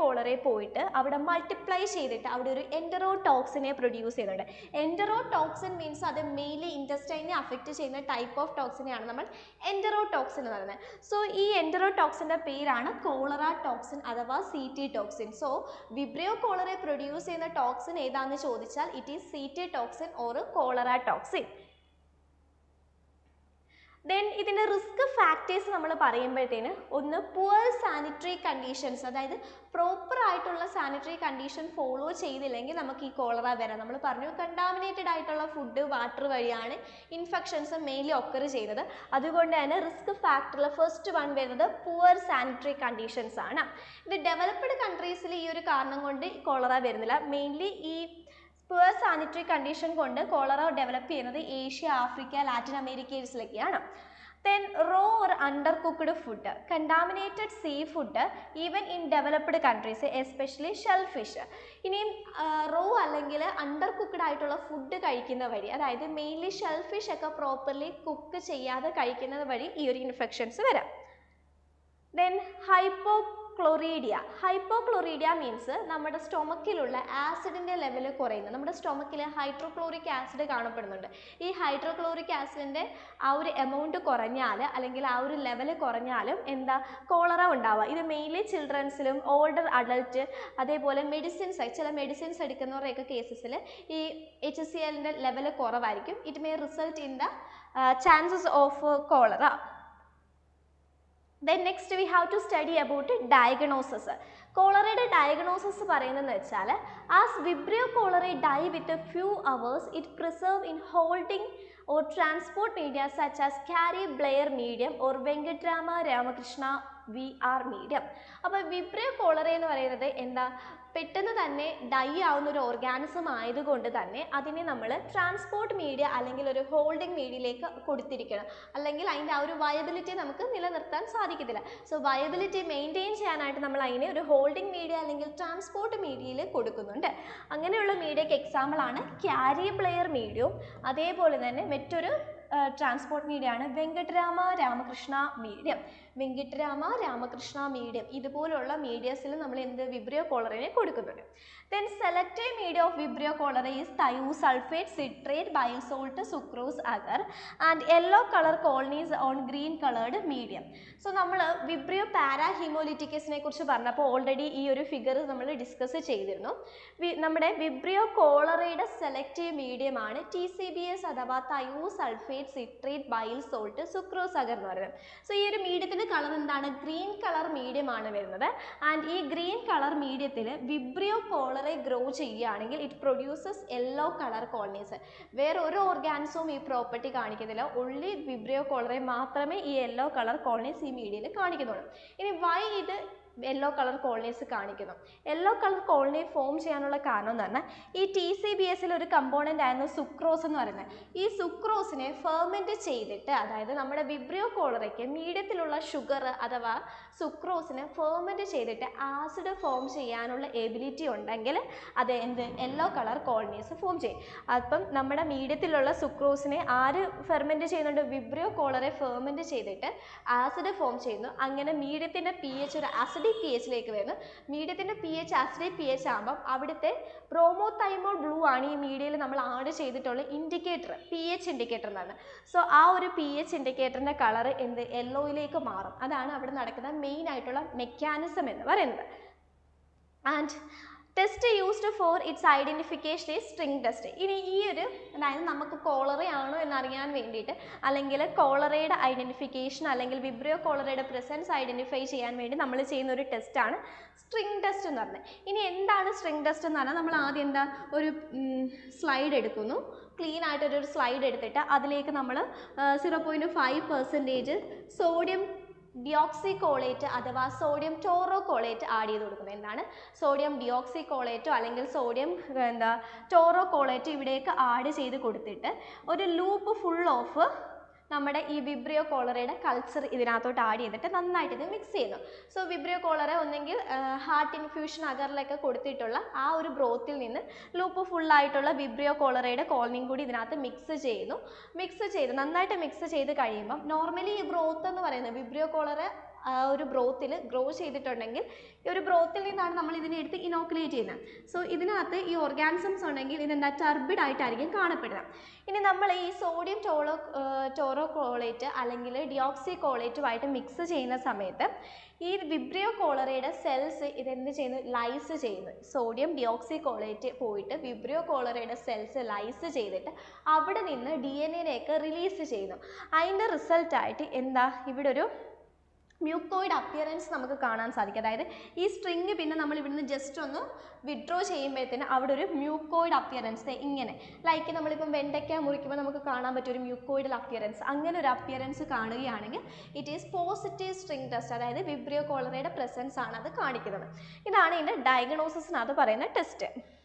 കോളറെ പോയിട്ട് അവിടെ മൾട്ടിപ്ലൈ ചെയ്തിട്ട് അവിടെ ഒരു എൻഡറോടോക്സിനെ പ്രൊഡ്യൂസ് ചെയ്യുന്നുണ്ട്. എൻഡറോടോക്സിൻ മീൻസ് അത് മെയിൻലി ഇൻഡസ്റ്റൈനെ അഫക്റ്റ് ചെയ്യുന്ന ടൈപ്പ് ഓഫ് ടോക്സിനെയാണ് നമ്മൾ എൻഡറോടോക്സിൻ എന്ന് പറയുന്നത്. സോ ഈ എൻഡറോടോക്സിന്റെ പേരാണ് കോളറ ടോക്സിൻ അഥവാ C T toxin so Vibrio cholerae produce ചെയ്യുന്ന ടോക്സിൻ ഏതാണെന്ന് ചോദിച്ചാൽ it is C T toxin or cholera toxin then ഇതിന്റെ റിസ്ക് ഫാക്ടേഴ്സ് നമ്മൾ പറയുമ്പോഴത്തേന് ഒന്ന് പുവർ സാനിറ്ററി കണ്ടീഷൻസ് അതായത് പ്രോപ്പർ ആയിട്ടുള്ള സാനിറ്ററി കണ്ടീഷൻ ഫോളോ ചെയ്തില്ലെങ്കിൽ നമുക്ക് ഈ കോളറ വരാം. നമ്മൾ പറഞ്ഞു കണ്ടാമിനേറ്റഡ് ആയിട്ടുള്ള ഫുഡ് വാട്ടർ വഴിയാണ് ഇൻഫെക്ഷൻസ് മെയിൻലി ഒക്കർ ചെയ്യുന്നത്. അതുകൊണ്ട് തന്നെ റിസ്ക് ഫാക്ടറിൽ ഫസ്റ്റ് വൺ വരുന്നത് പുവർ സാനിറ്ററി കണ്ടീഷൻസ് ആണ്. ഇത് ഡെവലപ്ഡ് കൺട്രീസിൽ ഈ ഒരു കാരണം കൊണ്ട് കോളറ വരുന്നില്ല. മെയിൻലി ഈ പുവർ സാനിറ്ററി കണ്ടീഷൻ കൊണ്ട് കോളറ ഡെവലപ്പ് ചെയ്യുന്നത് Asia Africa Latin അമേരിക്കയിലേക്കാണ്. Then raw or undercooked food contaminated seafood even in developed countries especially shellfish ഇനിയും റോ അല്ലെങ്കിൽ അണ്ടർ കുക്ക്ഡ് ആയിട്ടുള്ള ഫുഡ് കഴിക്കുന്ന വഴി അതായത് മെയിൻലി ഷെൽ ഫിഷ് ഒക്കെ പ്രോപ്പർലി കുക്ക് ചെയ്യാതെ കഴിക്കുന്നത് വഴി ഈ ഒരു ഇൻഫെക്ഷൻസ് വരാം. Then hypochlorhydria hypochlorhydria means നമ്മുടെ സ്റ്റൊമക്കിലുള്ള ആസിഡിന്റെ ലെവൽ കുറയുന്നു. നമ്മുടെ സ്റ്റൊമക്കിൽ ഹൈഡ്രോക്ലോറിക് ആസിഡ് കാണപ്പെടുന്നുണ്ട്. ഈ ഹൈഡ്രോക്ലോറിക് ആസിഡിന്റെ ആ ഒരു എമൗണ്ട് കുറഞ്ഞാൽ അല്ലെങ്കിൽ ആ ഒരു ലെവൽ കുറഞ്ഞാലും എന്താ? കോളറ ഉണ്ടാവുക. ഇത് മെയിൻലി ചിൽഡ്രൻസിലും ഓൾഡർ അഡൾട്ട് അതേപോലെ മെഡിസിൻസ് ചില മെഡിസിൻസ് എടുക്കുന്നവരുടെയൊക്കെ കേസസിൽ ഈ എച്ച് സി എല്ലിന്റെ ലെവൽ കുറവായിരിക്കും. It may result in the chances of cholera then next we have to study about diagnosis കോളറയുടെ diagnosis പറയുന്നതെന്ന് വെച്ചാൽ as Vibrio cholerae die with few hours it preserve in holding or transport media such as Cary Blair medium or Venkatraman Ramakrishna V R medium. അപ്പോൾ Vibrio cholera എന്ന് പറയുന്നത് എന്താ? പെട്ടെന്ന് തന്നെ dye ആവുന്ന ഒരു ഓർഗാനിസം ആയതുകൊണ്ട് തന്നെ അതിനെ നമ്മൾ ട്രാൻസ്പോർട്ട് മീഡിയ അല്ലെങ്കിൽ ഒരു ഹോൾഡിംഗ് മീഡിയയിലേക്ക് കൊടുത്തിരിക്കണം. അല്ലെങ്കിൽ അതിന്റെ ആ ഒരു വയബിലിറ്റി നമുക്ക് നിലനിർത്താൻ സാധിക്കത്തില്ല. സോ വയബിലിറ്റി മെയിന്റെയിൻ ചെയ്യാനായിട്ട് നമ്മൾ അതിനെ ഒരു ഹോൾഡിംഗ് മീഡിയ അല്ലെങ്കിൽ ട്രാൻസ്പോർട്ട് മീഡിയയിൽ കൊടുക്കുന്നുണ്ട്. അങ്ങനെയുള്ള മീഡിയയ്ക്ക് എക്സാമ്പിളാണ് ക്യാരി പ്ലെയർ മീഡിയവും അതേപോലെ തന്നെ മറ്റൊരു ട്രാൻസ്പോർട്ട് മീഡിയ ആണ് വെങ്കട്ടരാമ രാമകൃഷ്ണ മീഡിയം വെങ്കിട്ടരാമ രാമകൃഷ്ണ മീഡിയം ഇതുപോലുള്ള മീഡിയസിൽ നമ്മൾ എന്ത് വിബ്രിയോ കോളറിനെ കൊടുക്കുന്നുണ്ട്. Then selective media of Vibrio cholera is thiosulphate citrate bile salt sucrose agar and yellow colour colonies on green coloured medium so നമ്മൾ വിബ്രിയോ പാരാ ഹിമോലിറ്റിക്കസിനെ കുറിച്ച് പറഞ്ഞപ്പോൾ ഓൾറെഡി ഈ ഒരു ഫിഗർ നമ്മൾ ഡിസ്കസ് ചെയ്തിരുന്നു. നമ്മുടെ വിബ്രിയോ കോളറയുടെ സെലക്റ്റീവ് മീഡിയമാണ് ടി സി ബി എസ് അഥവാ thiosulphate citrate bile salt sucrose agar എന്ന് പറയുന്നത്. സോ ഈ ഒരു മീഡിയത്തിന്റെ കളർ എന്താണ്? ഗ്രീൻ കളർ ആണ് വരുന്നത്. ആൻഡ് ഈ ഗ്രീൻ കളർ മീഡിയത്തിൽ വിബ്രിയോ കോളറെ ഗ്രോ ചെയ്യുകയാണെങ്കിൽ it produces yellow colour colonies വേറെ ഒരു ഓർഗാനിസവും ഈ പ്രോപ്പർട്ടി കാണിക്കുന്നില്ല. ഒള്ളി വിബ്രിയോ കോളറെ മാത്രമേ ഈ യെല്ലോ കളർ കോളനീസ് ഈ മീഡിയയിൽ കാണിക്കുന്നുള്ളൂ. ഇനി വൈ ഇത് യെല്ലോ കളർ കോളനീസ് കാണിക്കുന്നു. യെല്ലോ കളർ കോളനി ഫോം ചെയ്യാനുള്ള കാരണം എന്ന് പറഞ്ഞാൽ ഈ ടി സി ബി എസിൽ ഒരു കമ്പോണന്റ് ആയിരുന്നു സുക്രോസ് എന്ന് പറയുന്നത്. ഈ സുക്രോസിനെ ഫെർമെന്റ് ചെയ്തിട്ട് അതായത് നമ്മുടെ വിബ്രിയോ കോളറയ്ക്ക് മീഡിയത്തിലുള്ള ഷുഗർ അഥവാ സുക്രോസിനെ ഫെർമെന്റ് ചെയ്തിട്ട് ആസിഡ് ഫോം ചെയ്യാനുള്ള എബിലിറ്റി ഉണ്ടെങ്കിൽ അത് എന്ത്? യെല്ലോ കളർ കോളനീസ് ഫോം ചെയ്യും. അപ്പം നമ്മുടെ മീഡിയത്തിലുള്ള സുക്രോസിനെ ആര് ഫെർമെന്റ് ചെയ്യുന്നുണ്ട്? വിബ്രിയോ കോളറെ ഫെർമെന്റ് ചെയ്തിട്ട് ആസിഡ് ഫോം ചെയ്യുന്നു. അങ്ങനെ മീഡിയത്തിന്റെ പി എച്ച് ഒരു ആസിഡിക് പി എച്ചിലേക്ക് വരുന്നു. മീഡിയത്തിന്റെ P H acidic P H ആകുമ്പം അവിടുത്തെ ബ്രോമോതൈമോൾ ബ്ലൂ ആണ് ഈ മീഡിയയിൽ നമ്മൾ ആഡ് ചെയ്തിട്ടുള്ള ഇൻഡിക്കേറ്റർ പി എച്ച് ഇൻഡിക്കേറ്റർ എന്നാണ്. സോ ആ ഒരു പി എച്ച് ഇൻഡിക്കേറ്ററിന്റെ കളർ എന്ത്? യെല്ലോയിലേക്ക് മാറും. അതാണ് അവിടെ നടക്കുന്ന മെയിൻ ആയിട്ടുള്ള മെക്കാനിസം എന്ന് പറയുന്നത്. And test used for its identification is string test ഇനി ഈ ഒരു അതായത് നമുക്ക് കോളറയാണോ എന്നറിയാൻ വേണ്ടിയിട്ട് അല്ലെങ്കിൽ കോളറയുടെ ഐഡന്റിഫിക്കേഷൻ അല്ലെങ്കിൽ വിബ്രിയോ കോളറയുടെ പ്രസൻസ് ഐഡന്റിഫൈ ചെയ്യാൻ വേണ്ടി നമ്മൾ ചെയ്യുന്ന ഒരു ടെസ്റ്റാണ് സ്ട്രിങ് ടെസ്റ്റ് എന്ന് പറഞ്ഞത്. ഇനി എന്താണ് സ്ട്രിങ് ടെസ്റ്റ് എന്ന് പറഞ്ഞാൽ നമ്മൾ ആദ്യം എന്താ ഒരു സ്ലൈഡ് എടുക്കുന്നു. ക്ലീൻ ആയിട്ടൊരു സ്ലൈഡ് എടുത്തിട്ട് അതിലേക്ക് നമ്മൾ zero point five percentage sodium deoxycholate അഥവാ സോഡിയം ടോറോകോളേറ്റ് ആഡ് ചെയ്ത് കൊടുക്കുന്നത് എന്താണ്? സോഡിയം ഡിയോക്സിക്കോളേറ്റോ അല്ലെങ്കിൽ സോഡിയം എന്താ ടോറോകോളേറ്റോ ഇവിടേക്ക് ആഡ് ചെയ്ത് കൊടുത്തിട്ട് ഒരു ലൂപ്പ് ഫുൾ ഓഫ് നമ്മുടെ ഈ വിബ്രിയോ കോളറയുടെ കൾച്ചർ ഇതിനകത്തോട്ട് ആഡ് ചെയ്തിട്ട് നന്നായിട്ട് ഇത് മിക്സ് ചെയ്യുന്നു. സോ വിബ്രിയോ കോളറ ഒന്നെങ്കിൽ ഹാർട്ട് ഇൻഫ്യൂഷൻ അഗറിലൊക്കെ കൊടുത്തിട്ടുള്ള ആ ഒരു ബ്രോത്തിൽ നിന്ന് ലൂപ്പ് ഫുള്ളായിട്ടുള്ള വിബ്രിയോ കോളറയുടെ കോളനിയും കൂടി ഇതിനകത്ത് മിക്സ് ചെയ്യുന്നു. മിക്സ് ചെയ്ത് നന്നായിട്ട് മിക്സ് ചെയ്ത് കഴിയുമ്പം നോർമലി ഈ ബ്രോത്ത് എന്ന് പറയുന്നത് വിബ്രിയോ കോളറ ഒരു ബ്രോത്തിൽ ഗ്രോ ചെയ്തിട്ടുണ്ടെങ്കിൽ ഈ ഒരു ബ്രോത്തിൽ നിന്നാണ് നമ്മൾ ഇതിനെ എടുത്ത് ഇനോക്കുലേറ്റ് ചെയ്യുന്നത്. സോ ഇതിനകത്ത് ഈ ഓർഗാനിസംസ് ഉണ്ടെങ്കിൽ ഇതെന്താ? ടർബിഡ് ആയിട്ടായിരിക്കും കാണപ്പെടുക. ഇനി നമ്മൾ ഈ സോഡിയം ടോളോ ടോറോകോളേറ്റ് അല്ലെങ്കിൽ ഡിയോക്സി കോളേറ്റുമായിട്ട് മിക്സ് ചെയ്യുന്ന സമയത്ത് ഈ വിബ്രിയോ കോളറയുടെ സെൽസ് ഇതെന്ത് ചെയ്യുന്നു? ലൈസ് ചെയ്യുന്നു. സോഡിയം ഡിയോക്സി കോളേറ്റ് പോയിട്ട് വിബ്രിയോ കോളറയുടെ സെൽസ് ലൈസ് ചെയ്തിട്ട് അവിടെ നിന്ന് ഡി എൻ എനെയൊക്കെ റിലീസ് ചെയ്യുന്നു. അതിന്റെ റിസൾട്ടായിട്ട് എന്താ? ഇവിടെ ഒരു മ്യൂക്കോയിഡ് അപ്പിയറൻസ് നമുക്ക് കാണാൻ സാധിക്കും. അതായത് ഈ സ്ട്രിങ് പിന്നെ നമ്മൾ ഇവിടുന്ന് ജസ്റ്റ് ഒന്ന് വിഡ്രോ ചെയ്യുമ്പോഴത്തേന് അവിടെ ഒരു മ്യൂക്കോയിഡ് അപ്പിയറൻസ് ഇങ്ങനെ. ലൈക്ക് നമ്മളിപ്പം വെണ്ടയ്ക്ക മുറിക്കുമ്പോൾ നമുക്ക് കാണാൻ പറ്റും ഒരു മ്യൂക്കോയിഡൽ അപ്പിയറൻസ് അങ്ങനെ ഒരു അപ്പിയറൻസ് കാണുകയാണെങ്കിൽ it is positive string test അതായത് വിബ്രിയോ കോളറയുടെ പ്രസൻസ് ആണ് അത് കാണിക്കുന്നത്. ഇതാണ് ഇതിന്റെ ഡയഗ്നോസിസിനകത്ത് പറയുന്ന ടെസ്റ്റ്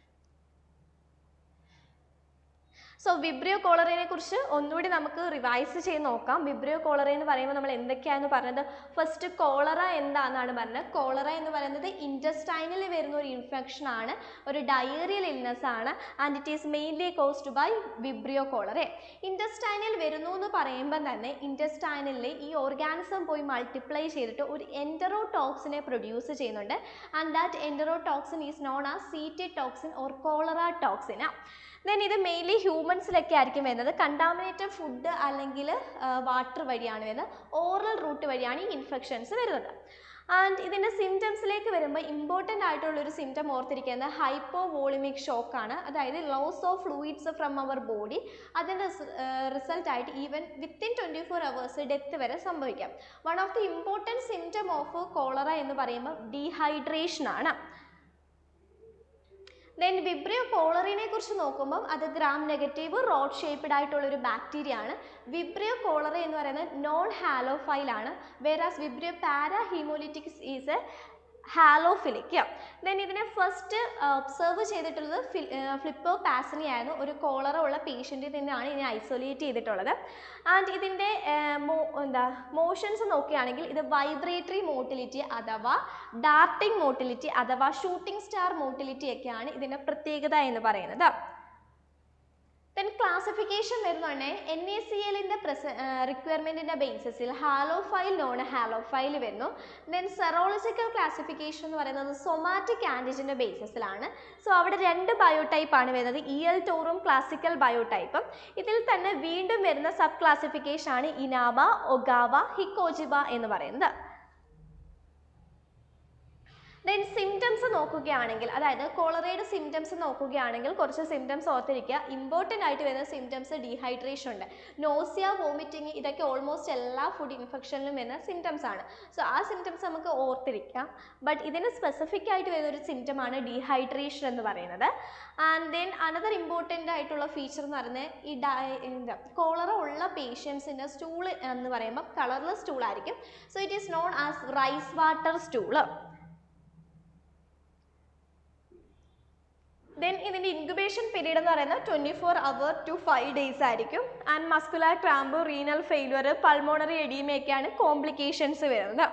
സോ വിബ്രിയോ കോളറേനെ കുറിച്ച് ഒന്നുകൂടി നമുക്ക് റിവൈസ് ചെയ്ത് നോക്കാം. വിബ്രിയോ കോളറ എന്ന് പറയുമ്പോൾ നമ്മൾ എന്തൊക്കെയാണെന്ന് പറഞ്ഞത്? ഫസ്റ്റ് കോളറ എന്താണെന്നാണ് പറഞ്ഞത്. കോളറ എന്ന് പറയുന്നത് ഇന്റസ്റ്റൈനിൽ വരുന്ന ഒരു ഇൻഫെക്ഷൻ ആണ്. ഒരു ഡയേറിയൽ ഇൽനെസ് ആണ്. And it is mainly caused by Vibrio cholerae ഇന്റസ്റ്റൈനിൽ വരുന്നു എന്ന് പറയുമ്പോൾ തന്നെ ഇന്റസ്റ്റൈനിലെ ഈ ഓർഗാനിസം പോയി മൾട്ടിപ്ലൈ ചെയ്തിട്ട് ഒരു എന്ററോടോക്സിനെ പ്രൊഡ്യൂസ് ചെയ്യുന്നുണ്ട്. And that enterotoxin is known ആ C T toxin or cholera ടോക്സിന then ഇത് മെയിൻലി ഹ്യൂമൻസിലൊക്കെ ആയിരിക്കും വരുന്നത്. കണ്ടാമിനേറ്റഡ് ഫുഡ് അല്ലെങ്കിൽ വാട്ടർ വഴിയാണ് വരുന്നത്. ഓറൽ റൂട്ട് വഴിയാണ് ഈ ഇൻഫെക്ഷൻസ് വരുന്നത്. ആൻഡ് ഇതിന്റെ സിംറ്റംസിലേക്ക് വരുമ്പോൾ ഇമ്പോർട്ടന്റ് ആയിട്ടുള്ളൊരു സിംറ്റം ഓർത്തിരിക്കുന്നത് ഹൈപ്പോ വോളിമിക് ഷോക്കാണ് അതായത് loss of fluids from our body അതിന്റെ റിസൾട്ട് ആയിട്ട് even within twenty four hours death വരെ സംഭവിക്കാം. One of the important symptom of cholera എന്ന് പറയുമ്പോൾ ഡീഹൈഡ്രേഷൻ ആണ്. ദെൻ വിബ്രിയോ കോളറിനെ കുറിച്ച് നോക്കുമ്പോൾ അത് ഗ്രാം നെഗറ്റീവ് റോഡ് ഷേപ്പ്ഡ് ആയിട്ടുള്ള ഒരു ബാക്ടീരിയ ആണ്. വിബ്രിയോ കോളറി എന്ന് പറയുന്നത് നോൺ ഹാലോഫൈൽ ആണ്. Whereas Vibrio parahaemolyticus is a halophilic then ഇതിനെ ഫസ്റ്റ് ഒബ്സർവ് ചെയ്തിട്ടുള്ളത് ഫ്ലിപ്പോ പാസനി ആയിരുന്നു. ഒരു കോളറ ഉള്ള പേഷ്യന്റിൽ നിന്നാണ് ഇതിനെ ഐസൊലേറ്റ് ചെയ്തിട്ടുള്ളത്. ആൻഡ് ഇതിന്റെ എന്താ മോഷൻസ് നോക്കുകയാണെങ്കിൽ ഇത് വൈബ്രേറ്ററി മോട്ടിലിറ്റി അഥവാ ഡാർട്ടിംഗ് മോട്ടിലിറ്റി അഥവാ ഷൂട്ടിംഗ് സ്റ്റാർ മോട്ടിലിറ്റി ഒക്കെയാണ് ഇതിന്റെ പ്രത്യേകത എന്ന് പറയുന്നത്. ദെൻ ക്ലാസിഫിക്കേഷൻ വരുന്നുണ്ട് എൻ എ സി എല്ലിന്റെ പ്രസ റിക്വയർമെന്റിന്റെ ബേസിസിൽ ഹാലോഫൈൽ നോൺ ഹാലോ ഫൈൽ വരുന്നു. ദെൻ സെറോളജിക്കൽ ക്ലാസിഫിക്കേഷൻ എന്ന് പറയുന്നത് സൊമാറ്റിക് ആന്റിജന്റെ ബേസിസിലാണ് സോ അവിടെ രണ്ട് ബയോടൈപ്പ് ആണ് വരുന്നത്. ഇ എൽ ടോറും ക്ലാസിക്കൽ ബയോടൈപ്പും ഇതിൽ തന്നെ വീണ്ടും വരുന്ന സബ് ക്ലാസിഫിക്കേഷൻ ആണ് ഇനാബ ഒഗാവ ഹിക്കോജിബ എന്ന് പറയുന്നത്. ദെൻ സിംറ്റംസ് നോക്കുകയാണെങ്കിൽ അതായത് കോളറയുടെ സിംറ്റംസ് നോക്കുകയാണെങ്കിൽ കുറച്ച് സിംറ്റംസ് ഓർത്തിരിക്കുക. ഇമ്പോർട്ടന്റ് ആയിട്ട് വരുന്ന സിംറ്റംസ് ഡീഹൈഡ്രേഷൻ ഉണ്ട്. നോസിയ വോമിറ്റിങ് ഇതൊക്കെ ഓൾമോസ്റ്റ് എല്ലാ ഫുഡ് ഇൻഫെക്ഷനിലും വരുന്ന സിംറ്റംസ് ആണ്. സോ ആ സിംറ്റംസ് നമുക്ക് ഓർത്തിരിക്കാം. ബട്ട് ഇതിന് സ്പെസിഫിക് ആയിട്ട് വരുന്ന ഒരു സിംറ്റം ആണ് ഡീഹൈഡ്രേഷൻ എന്ന് പറയുന്നത്. ആൻഡ് ദെൻ അനദർ ഇമ്പോർട്ടന്റ് ആയിട്ടുള്ള ഫീച്ചർ എന്ന് പറയുന്നത് ഈ എന്താ കോളറ ഉള്ള പേഷ്യൻസിന്റെ സ്റ്റൂൾ എന്ന് പറയുമ്പോൾ കളർലെസ് സ്റ്റൂൾ ആയിരിക്കും. So it is known as rice water stool then ഇതിന്റെ ഇൻക്യുബേഷൻ പീരീഡ് എന്ന് പറയുന്നത് twenty four hour to five days ആയിരിക്കും. And muscular cramp renal failure pulmonary എഡിയുമൊക്കെയാണ് complications വരുന്നത്.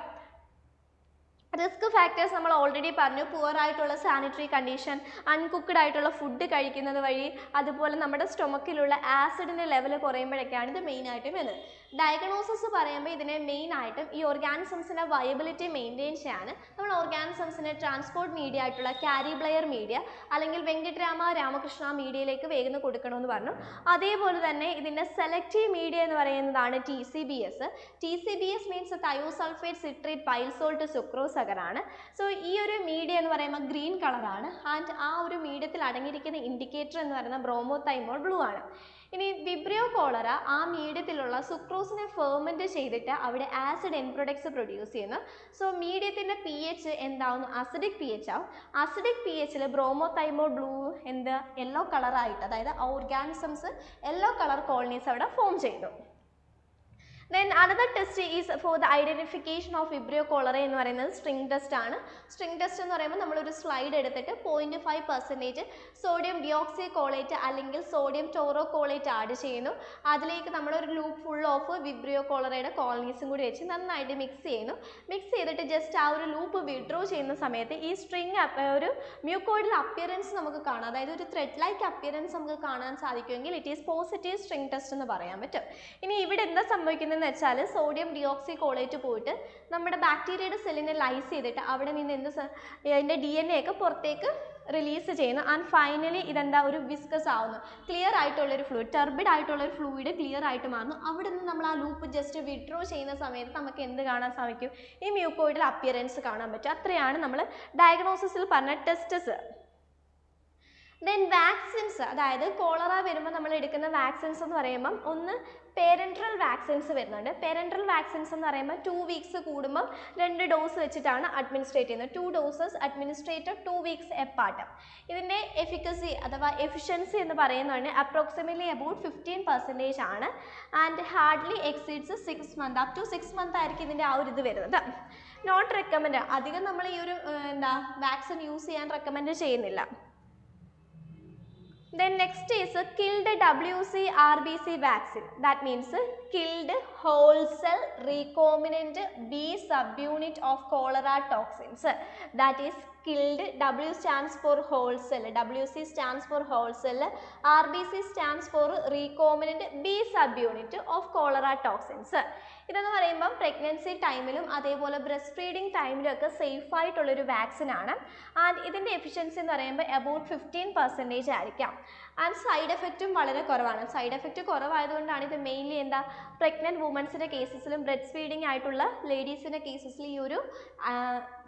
റിസ്ക് ഫാക്ടേഴ്സ് നമ്മൾ ഓൾറെഡി പറഞ്ഞു. പുവർ ആയിട്ടുള്ള സാനിറ്ററി കണ്ടീഷൻ അൺകുക്ക്ഡ് ആയിട്ടുള്ള food കഴിക്കുന്നത് വഴി അതുപോലെ നമ്മുടെ സ്റ്റൊമക്കിലുള്ള ആസിഡിന്റെ ലെവൽ കുറയുമ്പോഴൊക്കെയാണ് ഇത് മെയിനായിട്ടും വരുന്നത്. ഡയഗ്നോസിസ് പറയുമ്പോൾ ഇതിനെ മെയിൻ ആയിട്ടും ഈ ഓർഗാനിസംസിന്റെ വയബിലിറ്റി മെയിന്റെയിൻ ചെയ്യാൻ നമ്മൾ ഓർഗാനിസംസിനെ ട്രാൻസ്പോർട്ട് മീഡിയ ആയിട്ടുള്ള ക്യാരി ബ്ലെയർ മീഡിയ അല്ലെങ്കിൽ വെങ്കട്ടരാമ രാമകൃഷ്ണ മീഡിയയിലേക്ക് വേഗം കൊടുക്കണമെന്ന് പറഞ്ഞു. അതേപോലെ തന്നെ ഇതിന്റെ സെലക്റ്റീവ് മീഡിയ എന്ന് പറയുന്നതാണ് T C B S T C B S means thiosulphate citrate bile salt sucrose അഗറാണ് so ഈ ഒരു മീഡിയ എന്ന് പറയുമ്പോൾ ഗ്രീൻ കളറാണ് ആൻഡ് ആ ഒരു മീഡിയത്തിൽ അടങ്ങിയിരിക്കുന്ന ഇൻഡിക്കേറ്റർ എന്ന് പറയുന്നത് ബ്രോമോതൈമോൾ ബ്ലൂ ആണ്. ഇനി വിബ്രിയോ കോളറ ആ മീഡിയത്തിലുള്ള സുക്രോസിനെ ഫെർമെന്റ് ചെയ്തിട്ട് അവിടെ ആസിഡ് എൻ പ്രൊഡക്ട്സ് പ്രൊഡ്യൂസ് ചെയ്യുന്നു. സോ മീഡിയത്തിന്റെ പി എച്ച് എന്താവുന്നു? അസിഡിക് പി എച്ച് ആവും. അസിഡിക് പി എച്ചിൽ ബ്രോമോതൈമോ ബ്ലൂ എന്ത്? യെല്ലോ കളറായിട്ട് അതായത് ഓർഗാനിസംസ് യെല്ലോ കളർ കോളനീസ് അവിടെ ഫോം ചെയ്തു. Then another test is for the identification of vibrio cholera എന്ന് പറയുന്നത് സ്ട്രിങ് ടെസ്റ്റ് ആണ്. സ്ട്രിങ് ടെസ്റ്റ് എന്ന് പറയുമ്പോൾ നമ്മളൊരു സ്ലൈഡ് എടുത്തിട്ട് point five percentage sodium deoxycholate അല്ലെങ്കിൽ സോഡിയം ടോറോ കോളേറ്റ് ആഡ് ചെയ്യുന്നു. അതിലേക്ക് നമ്മളൊരു ലൂപ്പ് ഫുൾ ഓഫ് വിബ്രിയോ കോളറയുടെ കോളനീസും കൂടി വെച്ച് നന്നായിട്ട് മിക്സ് ചെയ്യുന്നു. മിക്സ് ചെയ്തിട്ട് ജസ്റ്റ് ആ ഒരു ലൂപ്പ് വിഡ്രോ ചെയ്യുന്ന സമയത്ത് ഈ സ്ട്രിങ് ഒരു മ്യൂക്കോയിഡിൽ അപ്പിയറൻസ് നമുക്ക് കാണാം. അതായത് ഒരു ത്രെഡ് ലൈക്ക് അപ്പിയറൻസ് നമുക്ക് കാണാൻ സാധിക്കുമെങ്കിൽ it is positive string test എന്ന് പറയാൻ പറ്റും. ഇനി ഇവിടെ എന്താ സംഭവിക്കുന്നത്? എന്ന് വെച്ചാൽ സോഡിയം ഡിയോക്സി കോളേറ്റ് പോയിട്ട് നമ്മുടെ ബാക്ടീരിയയുടെ സെല്ലിനെ ലൈസ് ചെയ്തിട്ട് അവിടെ നിന്ന് എന്ത് അതിന്റെ ഡി എൻ എ ഒക്കെ പുറത്തേക്ക് റിലീസ് ചെയ്യുന്നു. ആൻഡ് ഫൈനലി ഇതെന്താ? ഒരു വിസ്കസ് ആവുന്നു. ക്ലിയർ ആയിട്ടുള്ളൊരു ഫ്ലൂയിഡ് ടെർബിഡ് ആയിട്ടുള്ളൊരു ഫ്ലൂയിഡ് ക്ലിയർ ആയിട്ട് മാറുന്നു. അവിടെ നിന്ന് നമ്മൾ ആ ലൂപ്പ് ജസ്റ്റ് വിഡ്രോ ചെയ്യുന്ന സമയത്ത് നമുക്ക് എന്ത് കാണാൻ സാധിക്കും? ഈ മ്യൂക്കോയിഡൽ അപ്പിയറൻസ് കാണാൻ പറ്റും. അത്രയാണ് നമ്മൾ ഡയഗ്നോസിസിൽ പറഞ്ഞ ടെസ്റ്റസ് ദെൻ വാക്സിൻസ് അതായത് കോളറ വരുമ്പോൾ നമ്മൾ എടുക്കുന്ന വാക്സിൻസ് എന്ന് പറയുമ്പം ഒന്ന് പേരൻട്രൽ വാക്സിൻസ് വരുന്നുണ്ട്. പേരൻട്രൽ വാക്സിൻസ് എന്ന് പറയുമ്പോൾ ടു വീക്സ് കൂടുമ്പം രണ്ട് ഡോസ് വെച്ചിട്ടാണ് അഡ്മിനിസ്ട്രേറ്റ് ചെയ്യുന്നത്. Two doses administered two weeks apart ഇതിന്റെ എഫിക്കസി അഥവാ എഫിഷ്യൻസി എന്ന് പറയുന്നത് അപ്രോക്സിമേറ്റ്ലി അബൌട്ട് ഫിഫ്റ്റീൻ പെർസെന്റേജ് ആണ്. And hardly exceeds six month up to six month ആയിരിക്കും ഇതിന്റെ ആ ഒരു ഇത് വരുന്നത്. നോട്ട് റെക്കമെൻഡ് അധികം നമ്മൾ ഈ ഒരു എന്താ വാക്സിൻ യൂസ് ചെയ്യാൻ റെക്കമെൻഡ് ചെയ്യുന്നില്ല. Then next is a killed WC RBC vaccine. That means uh, killed whole cell recombinant B subunit of cholera toxins. That is killed W stands for whole cell, WC stands for whole cell, RBC stands for recombinant B subunit of cholera toxins. ഇതെന്ന് പറയുമ്പം pregnancy ടൈമിലും അതേപോലെ breast feeding ടൈമിലും ഒക്കെ safe ആയിട്ടുള്ളൊരു vaccine ആണ് and ഇതിന്റെ efficiency എന്ന് പറയുമ്പോൾ അബൌട്ട് ഫിഫ്റ്റീൻ പെർസെന്റേജ് ആയിരിക്കാം ആൻഡ് സൈഡ് എഫക്റ്റും വളരെ കുറവാണ്. സൈഡ് എഫക്റ്റ് കുറവായതുകൊണ്ടാണ് ഇത് മെയിൻലി എന്താ പ്രഗ്നന്റ് വുമൻസിന്റെ കേസസിലും ബ്രെഡ് ഫീഡിങ് ആയിട്ടുള്ള ലേഡീസിന്റെ കേസസിൽ ഈ ഒരു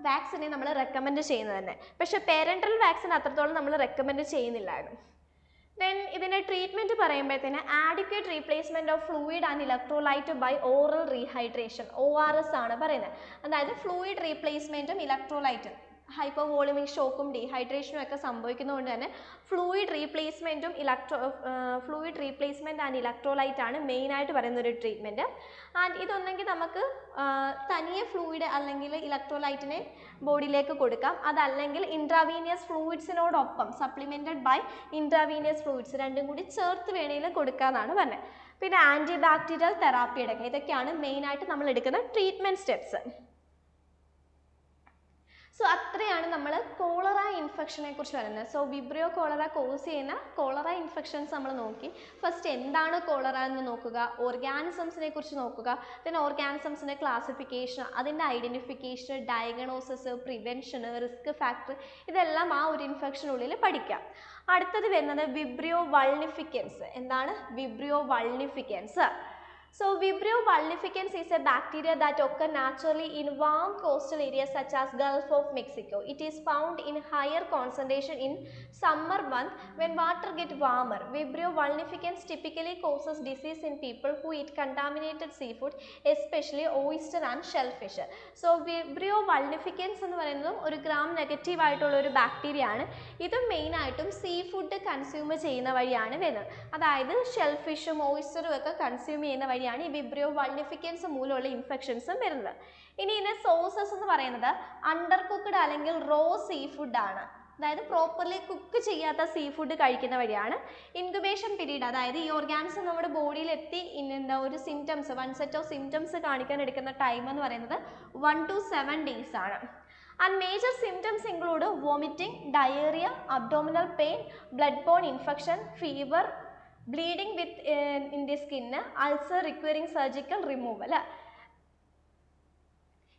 വാക്സിനെ നമ്മൾ റെക്കമെൻഡ് ചെയ്യുന്നത് തന്നെ. പക്ഷേ പേരന്റൽ വാക്സിൻ അത്രത്തോളം നമ്മൾ റെക്കമെൻഡ് ചെയ്യുന്നില്ലായിരുന്നു. ദെൻ ഇതിന്റെ treatment പറയുമ്പോഴത്തേന് adequate replacement of fluid and electrolyte by oral rehydration O R S ആണ് പറയുന്നത്. അതായത് ഫ്ലൂയിഡ് റീപ്ലേസ്മെന്റും ഇലക്ട്രോലൈറ്റും ഹൈപ്പർ വോളിമിക് ഷോക്കും ഡീഹൈഡ്രേഷനും ഒക്കെ സംഭവിക്കുന്നതുകൊണ്ട് തന്നെ fluid റീപ്ലേസ്മെന്റും electro fluid replacement and electrolyte ആണ് മെയിനായിട്ട് പറയുന്ന ഒരു ട്രീറ്റ്മെന്റ് ആൻഡ് ഇതൊന്നെങ്കിൽ നമുക്ക് തനിയെ ഫ്ലൂയിഡ് അല്ലെങ്കിൽ ഇലക്ട്രോലൈറ്റിനെ ബോഡിയിലേക്ക് കൊടുക്കാം. അതല്ലെങ്കിൽ ഇൻട്രാവീനിയസ് ഫ്ലൂയിഡ്സിനോടൊപ്പം സപ്ലിമെന്റഡ് ബൈ ഇൻട്രാവീനിയസ് ഫ്ലൂയിഡ്സ് രണ്ടും കൂടി ചേർത്ത് വേണമെങ്കിൽ കൊടുക്കാമെന്നാണ് പറഞ്ഞത് പിന്നെ ആന്റി ബാക്ടീരിയൽ തെറാപ്പി എടുക്കുക ഇതൊക്കെയാണ് മെയിനായിട്ട് നമ്മൾ എടുക്കുന്ന ട്രീറ്റ്മെന്റ് സ്റ്റെപ്സ് സോ അത്രയാണ് നമ്മൾ കോളറ ഇൻഫെക്ഷനെ കുറിച്ച് പറയുന്നത്. സോ വിബ്രിയോ കോളറ കോസ് ചെയ്യുന്ന കോളറ ഇൻഫെക്ഷൻസ് നമ്മൾ നോക്കി. ഫസ്റ്റ് എന്താണ് കോളറ എന്ന് നോക്കുക ഓർഗാനിസംസിനെ കുറിച്ച് നോക്കുക ദെൻ ഓർഗാനിസംസിന്റെ ക്ലാസിഫിക്കേഷൻ അതിന്റെ ഐഡന്റിഫിക്കേഷൻ ഡയഗ്നോസിസ് പ്രിവെൻഷന് റിസ്ക് ഫാക്ടർ ഇതെല്ലാം ആ ഒരു ഇൻഫെക്ഷനുള്ളിൽ പഠിക്കാം. അടുത്തത് വരുന്നത് വിബ്രിയോ വൾണിഫിക്കൻസ് എന്താണ്? Vibrio vulnificans So Vibrio vulnificans is a bacteria that occur naturally in warm coastal areas such as Gulf of Mexico. It is found in higher concentration in summer month when water get warmer. Vibrio vulnificans typically causes disease in people who eat contaminated seafood, especially oyster and shellfish. So Vibrio vulnificans എന്ന് പറയുന്നതും ഒരു gram negative ആയിട്ടുള്ള ഒരു bacteria ആണ് ഇത് മെയിനായിട്ടും seafood consume ചെയ്യുന്ന വഴിയാണ് വരുന്നത് അതായത് ഷെൽഫിഷും ഓയിസ്റ്ററും ഒക്കെ കൺസ്യൂം ചെയ്യുന്ന വഴിയാണ് ഈ വിബ്രിയോ വള്ളിഫിക്കൻസ് മൂലമുള്ള ഇൻഫെക്ഷൻസും വരുന്നത്. ഇനി ഇതിന്റെ സോസസ് എന്ന് പറയുന്നത് അണ്ടർ കുക്ക്ഡ് അല്ലെങ്കിൽ റോ സീ ഫുഡ് ആണ്. അതായത് പ്രോപ്പർലി കുക്ക് ചെയ്യാത്ത സീ ഫുഡ് കഴിക്കുന്ന വഴിയാണ് ഇൻക്യുബേഷൻ പീരീഡ് അതായത് ഈ ഓർഗാനിസം നമ്മുടെ ഇൻ- എന്താ ഒരു symptoms onset of symptoms കാണിക്കാൻ എടുക്കുന്ന ടൈം എന്ന് പറയുന്നത് വൺ ടു സെവൻ ഡേയ്സ് ആണ്. And major symptoms include vomiting diarrhoea abdominal pain bloodborne infection fever bleeding within the skin ulcer requiring surgical removal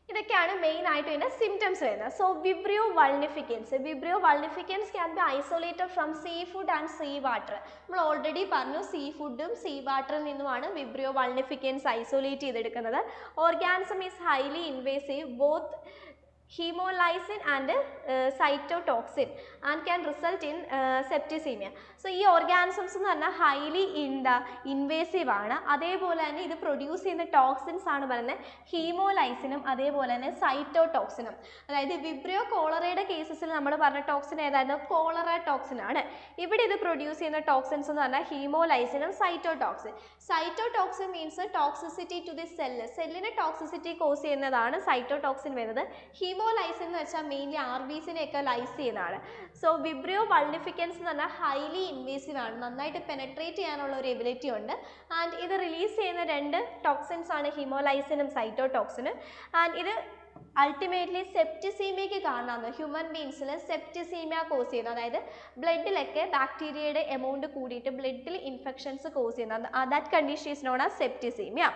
ഇതൊക്കെയാണ് main ആയിട്ട് ഇതിന്റെ സിംറ്റംസ് വരുന്നത്. So Vibrio vulnificans Vibrio vulnificans can be isolated from seafood and seawater നമ്മൾ already പറഞ്ഞു see ഫുഡും see വാട്ടറിൽ നിന്നുമാണ് Vibrio vulnificus isolate ചെയ്തെടുക്കുന്നത്. Organism is highly invasive both haemolysin and cytotoxin and can result in septicaemia so ഈ organisms എന്ന് പറഞ്ഞാൽ highly എന്താ ഇൻവേസീവ് ആണ്. അതേപോലെ തന്നെ ഇത് പ്രൊഡ്യൂസ് ചെയ്യുന്ന ടോക്സിൻസ് ആണ് പറയുന്നത് ഹീമോലൈസിനും അതേപോലെ തന്നെ സൈറ്റോടോക്സിനും അതായത് വിബ്രിയോ കോളറയുടെ കേസസിൽ നമ്മൾ പറഞ്ഞ ടോക്സിൻ ഏതായിരുന്നു? കോളറ ടോക്സിൻ ആണ്. ഇവിടെ ഇത് പ്രൊഡ്യൂസ് ചെയ്യുന്ന ടോക്സിൻസ് എന്ന് പറഞ്ഞാൽ ഹീമോലൈസിനും cytotoxin cytotoxin means toxicity to the cell സെല്ലിനെ ടോക്സിസിറ്റി കോസ് ചെയ്യുന്നതാണ് സൈറ്റോടോക്സിൻ വരുന്നത്. ഹീമോലൈസിൻ എന്ന് വെച്ചാൽ മെയിൻലി ആർ ബി സിനെയൊക്കെ ലൈസ് ചെയ്യുന്നതാണ്. സോ വിബ്രിയോ വൾഡിഫിക്കൻസ് എന്ന് പറഞ്ഞാൽ ഹൈലി ഇൻവേസീവ് ആണ്. നന്നായിട്ട് പെനട്രേറ്റ് ചെയ്യാനുള്ള ഒരു എബിലിറ്റി ഉണ്ട്. ആൻഡ് ഇത് റിലീസ് ചെയ്യുന്ന രണ്ട് ടോക്സിൻസ് ആണ് ഹിമോലൈസിനും സൈറ്റോടോക്സിനും ആൻഡ് ഇത് അൾട്ടിമേറ്റ്ലി സെപ്റ്റിസീമിയയ്ക്ക് കാരണമാണ്. ഹ്യൂമൻ ബീങ്സിൽ സെപ്റ്റിസീമിയ കോസ് ചെയ്യുന്നത്. അതായത് ബ്ലഡിലൊക്കെ ബാക്ടീരിയയുടെ എമൗണ്ട് കൂടിയിട്ട് ബ്ലഡിൽ ഇൻഫെക്ഷൻസ് കോസ് ചെയ്യുന്നത്. That condition is known as septicaemia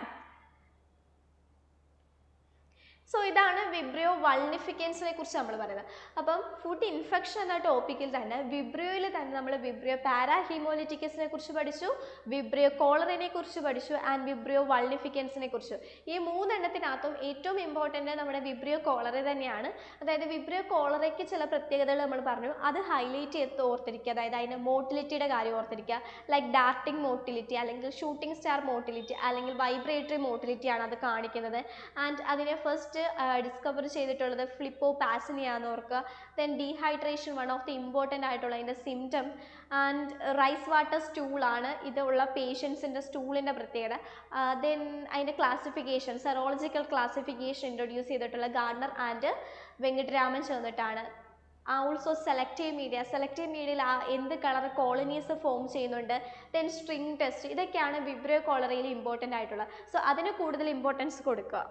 so ഇതാണ് വിബ്രിയോ വൾണിഫിക്കൻസിനെ കുറിച്ച് നമ്മൾ പറയുന്നത്. അപ്പം ഫുഡ് ഇൻഫെക്ഷൻ എന്ന ടോപ്പിക്കിൽ തന്നെ വിബ്രിയോയിൽ തന്നെ നമ്മൾ വിബ്രിയോ പാരാഹീമോലിറ്റിക്കസിനെ കുറിച്ച് പഠിച്ചു വിബ്രിയോ കോളറിനെ കുറിച്ച് പഠിച്ചു ആൻഡ് വിബ്രിയോ വൾണിഫിക്കൻസിനെ കുറിച്ച് ഈ മൂന്നെണ്ണത്തിനകത്തും ഏറ്റവും ഇമ്പോർട്ടന്റ് നമ്മുടെ വിബ്രിയോ കോളറി തന്നെയാണ്. അതായത് വിബ്രിയോ കോളറയ്ക്ക് ചില പ്രത്യേകതകൾ നമ്മൾ പറഞ്ഞു. അത് ഹൈലൈറ്റ് ചെയ്ത് ഓർത്തിരിക്കുക. അതായത് അതിന്റെ മോട്ടിലിറ്റിയുടെ കാര്യം ഓർത്തിരിക്കുക. ലൈക്ക് ഡാർട്ടിംഗ് മോട്ടിലിറ്റി അല്ലെങ്കിൽ ഷൂട്ടിംഗ് സ്റ്റാർ മോട്ടിലിറ്റി അല്ലെങ്കിൽ വൈബ്രേറ്ററി മോട്ടിലിറ്റി ആണ് അത് കാണിക്കുന്നത്. ആൻഡ് അതിനെ ഫസ്റ്റ് ഡിസ്കവർ ചെയ്തിട്ടുള്ളത് ഫ്ലിപ്പോ പാസിനിയാന്ന് ഓർക്കുക then dehydration one of the important ആയിട്ടുള്ള അതിന്റെ സിംറ്റം ആൻഡ് റൈസ് വാട്ടർ സ്റ്റൂളാണ് ഇതുള്ള പേഷ്യൻസിന്റെ സ്റ്റൂളിന്റെ പ്രത്യേകത. ദെൻ അതിന്റെ ക്ലാസിഫിക്കേഷൻ സെറോളജിക്കൽ ക്ലാസിഫിക്കേഷൻ ഇൻട്രൊഡ്യൂസ് ചെയ്തിട്ടുള്ള ഗാർഡനർ ആൻഡ് വെങ്കട്ടരാമൻ ചേർന്നിട്ടാണ്. ഓൾസോ സെലക്റ്റീവ് മീഡിയ സെലക്റ്റീവ് മീഡിയയിൽ ആ എന്ത് കളർ കോളനീസ് ഫോം ചെയ്യുന്നുണ്ട്? ദെൻ സ്ട്രിങ് ടെസ്റ്റ് ഇതൊക്കെയാണ് വിബ്രിയോ കോളറയിൽ ഇമ്പോർട്ടന്റ് ആയിട്ടുള്ളത്. സോ അതിന് കൂടുതൽ ഇമ്പോർട്ടൻസ് കൊടുക്കുക.